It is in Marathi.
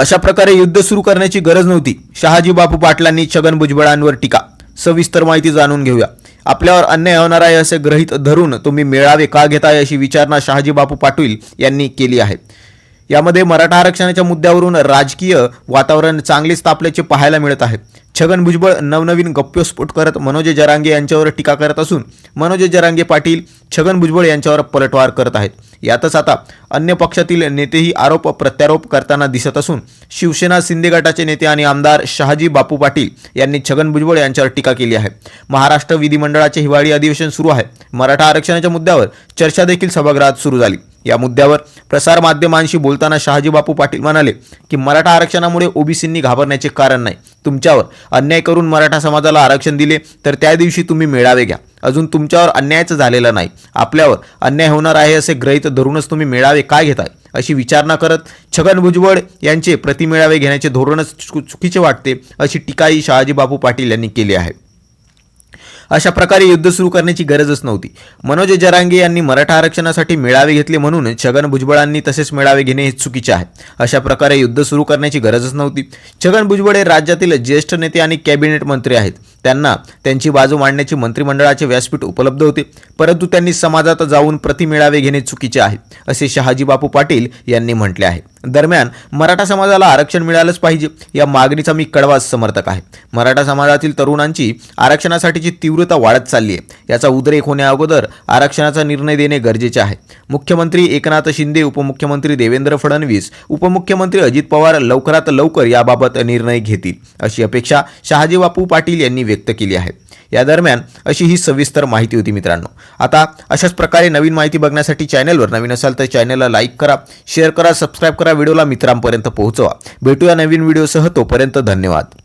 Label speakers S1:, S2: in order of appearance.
S1: अशा प्रकारे युद्ध सुरू करण्याची गरज नव्हती. शहाजी बापू पाटलांनी छगन भुजबळांवर टीका. सविस्तर माहिती जाणून घेऊया. आपल्यावर अन्याय होणार आहे असे गृहीत धरून तुम्ही मेळावे का घेताय अशी विचारणा शहाजी बापू पाटील यांनी केली आहे. यामध्ये मराठा आरक्षणाच्या मुद्द्यावरून राजकीय वातावरण चांगलेच तापल्याचे पाहायला मिळत आहे. छगन भुजबळ नवनवीन गप्प्यस्फोट करत मनोज जरांगे यांच्यावर टीका करत असून मनोज जरांगे पाटील छगन भुजबळ यांच्यावर पलटवार करत आहेत. यातच आता अन्य पक्षातील नेतेही आरोप प्रत्यारोप करताना दिसत असून शिवसेना शिंदे गटाचे नेते आणि आमदार शहाजी बापू पाटील यांनी छगन भुजबळ यांच्यावर टीका केली आहे. महाराष्ट्र विधिमंडळाचे हिवाळी अधिवेशन सुरू आहे. मराठा आरक्षणाच्या मुद्द्यावर चर्चा देखील सभागृहात सुरू झाली. या मुद्द्यावर प्रसारमाध्यमांशी बोलताना शहाजी बापू पाटील म्हणाले की मराठा आरक्षणामुळे ओबीसींनी घाबरण्याचे कारण नाही. तुमच्यावर अन्याय करून मराठा समाजाला आरक्षण दिले तर त्या दिवशी तुम्ही मेळावे घ्या. अजून तुमच्यावर अन्यायच झालेला नाही. आपल्यावर अन्याय होणार आहे असे ग्रहित धरूनच तुम्ही मेळावे काय घेताय? अशी विचारणा करत छगन भुजबळ यांचे प्रतिमेळावे घेण्याचे धोरणच चुकीचे वाटते अशी टीकाही शहाजी बापू पाटील यांनी केली आहे. अशा प्रकारे युद्ध सुरू करण्याची गरजच नव्हती. मनोज जरांगे यांनी मराठा आरक्षणासाठी मेळावे घेतले म्हणून छगन भुजबळांनी तसेच मेळावे घेणे हे चुकीचे आहे. अशा प्रकारे युद्ध सुरू करण्याची गरजच नव्हती. छगन भुजबळ हे राज्यातील ज्येष्ठ नेते आणि कॅबिनेट मंत्री आहेत. त्यांना त्यांची बाजू मांडण्याची मंत्रिमंडळाचे व्यासपीठ उपलब्ध होते. परंतु त्यांनी समाजात जाऊन प्रतिमेळावे घेणे चुकीचे आहे असे शहाजीबापू पाटील यांनी म्हटले आहे. दरम्यान मराठा समाजाला आरक्षण मिळालंच पाहिजे या मागणीचा मी कडवा समर्थक आहे. मराठा समाजातील तरुणांची आरक्षणासाठीची तीव्रता वाढत चालली आहे. याचा उद्रेक होण्याअगोदर आरक्षणाचा निर्णय देणे गरजेचे आहे. मुख्यमंत्री एकनाथ शिंदे उपमुख्यमंत्री देवेंद्र फडणवीस उपमुख्यमंत्री अजित पवार लवकरात लवकर याबाबत निर्णय घेतील अशी अपेक्षा शहाजीबापू पाटील यांनी व्यक्त केली आहे या दरम्यान अशी ही सविस्तर माहिती होती मित्रांनो. आता अशाच प्रकारे नवीन माहिती बघण्यासाठी चॅनलवर नवीन असाल तर चॅनलला लाईक करा शेअर करा सबस्क्राईब करा व्हिडिओला मित्रांपर्यंत पोहोचवा. भेटूया नवीन व्हिडिओसह तोपर्यंत धन्यवाद.